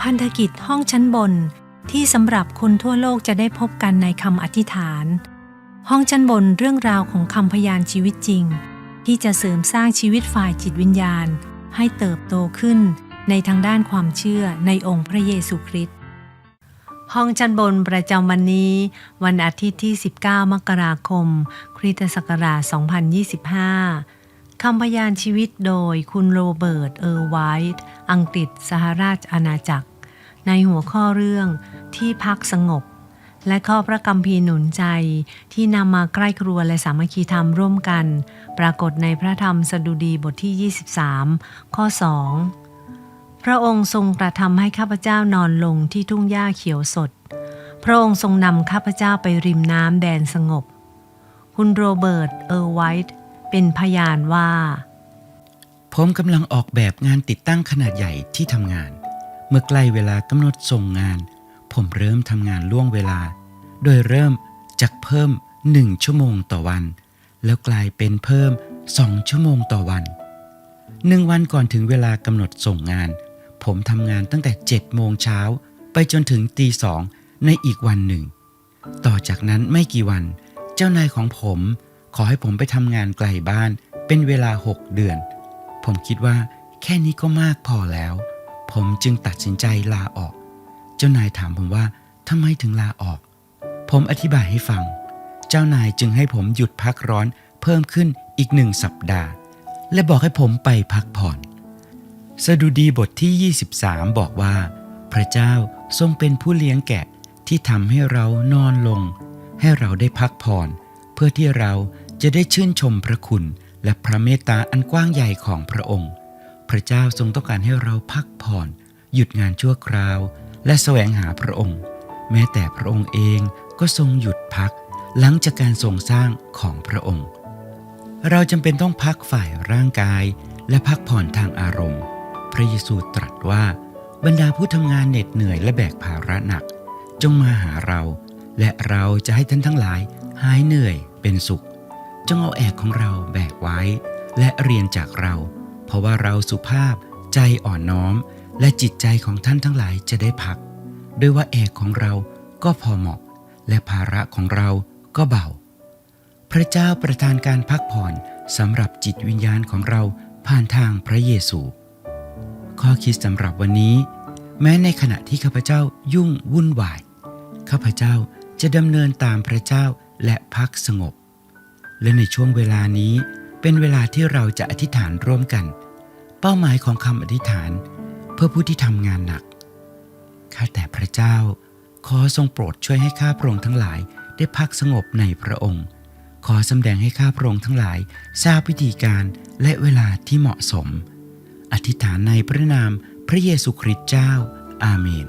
พันธกิจห้องชั้นบนที่สำหรับคนทั่วโลกจะได้พบกันในคำอธิษฐาน ห้องชั้นบนเรื่องราวของคำพยานชีวิตจริง ที่จะเสริมสร้างชีวิตฝ่ายจิตวิญญาณ ให้เติบโตขึ้นในทางด้านความเชื่อในองค์พระเยซูคริสต์ห้องชั้นบนประจำวันนี้ วันอาทิตย์ที่ 19 มกราคม คริสตศักราช 2025คำพยานชีวิตโดยคุณโรเบิร์ต เออร์ไวท์ อังกฤษสหราชอาณาจักร ในหัวข้อเรื่องที่พักสงบ และข้อพระกัมภีร์หนุนใจที่นำมาใกล้ครัวและสามัคคีธรรมร่วมกัน ปรากฏในพระธรรมสดุดีบทที่ 23 ข้อ 2 พระองค์ทรงกระทำให้ข้าพเจ้านอนลงที่ทุ่งหญ้าเขียวสด พระองค์ทรงนำข้าพเจ้าไปริมน้ำแดนสงบ คุณโรเบิร์ต เออร์ไวท์เป็นพยานว่า ผมกำลังออกแบบงานติดตั้งขนาดใหญ่ที่ทำงาน เมื่อใกล้เวลากำหนดส่งงาน ผมเริ่มทำงานล่วงเวลา โดยเริ่มจากเพิ่ม 1 ชั่วโมงต่อวัน แล้วกลายเป็นเพิ่ม 2 ชั่วโมงต่อวันหนึ่งวันก่อนถึงเวลากำหนดส่งงาน ผมทำงานตั้งแต่7โมงเช้าไปจนถึงตีสองในอีกวันหนึ่ง ต่อจากนั้นไม่กี่วัน เจ้านายของผม ขอให้ผมไปทำงานไกลบ้านเป็นเวลา 6 เดือน ผมคิดว่าแค่นี้ก็มากพอแล้ว ผมจึงตัดสินใจลาออก เจ้านายถามผมว่าทำไมถึงลาออก ผมอธิบายให้ฟัง เจ้านายจึงให้ผมหยุดพักร้อนเพิ่มขึ้นอีกหนึ่งสัปดาห์ และบอกให้ผมไปพักผ่อน สดุดีบทที่ 23 บอกว่า พระเจ้าทรงเป็นผู้เลี้ยงแกะที่ทำให้เรานอนลง ให้เราได้พักผ่อน เพื่อที่เราจะได้ชื่นชมพระคุณ และพระเมตตาอันกว้างใหญ่ของพระองค์ พระเจ้าทรงต้องการให้เราพักผ่อน หยุดงานชั่วคราว และแสวงหาพระองค์ แม้แต่พระองค์เองก็ทรงหยุดพัก หลังจากการทรงสร้างของพระองค์ เราจำเป็นต้องพักฝ่ายร่างกาย และพักผ่อนทางอารมณ์ พระเยซูตรัสว่าบรรดาผู้ทำงานเหน็ดเหนื่อยและแบกภาระหนัก จงมาหาเรา และเราจะให้ท่านทั้งหลายหายเหนื่อยเป็นสุข จงเอาแอกของเราแบกไว้ และเรียนจากเรา เพราะว่าเราสุภาพใจอ่อนน้อม และจิตใจของท่านทั้งหลายจะได้พัก ด้วยว่าแอกของเราก็พอเหมาะ และภาระของเราก็เบา พระเจ้าประทานการพักผ่อนสำหรับจิตวิญญาณของเราผ่านทางพระเยซู ข้อคิดสำหรับวันนี้ แม้ในขณะที่ข้าพเจ้ายุ่งวุ่นวาย ข้าพเจ้าจะดำเนินตามพระเจ้าและพักสงบ และในช่วงเวลานี้เป็นเวลาที่เราจะอธิษฐานร่วมกัน เป้าหมายของคำอธิษฐาน เพื่อผู้ที่ทำงานหนัก ข้าแต่พระเจ้า ขอทรงโปรดช่วยให้ข้าพระองค์ทั้งหลายได้พักสงบในพระองค์ ขอสำแดงให้ข้าพระองค์ทั้งหลาย ทราบวิธีการและเวลาที่เหมาะสม อธิษฐานในพระนามพระเยซูคริสต์เจ้า อาเมน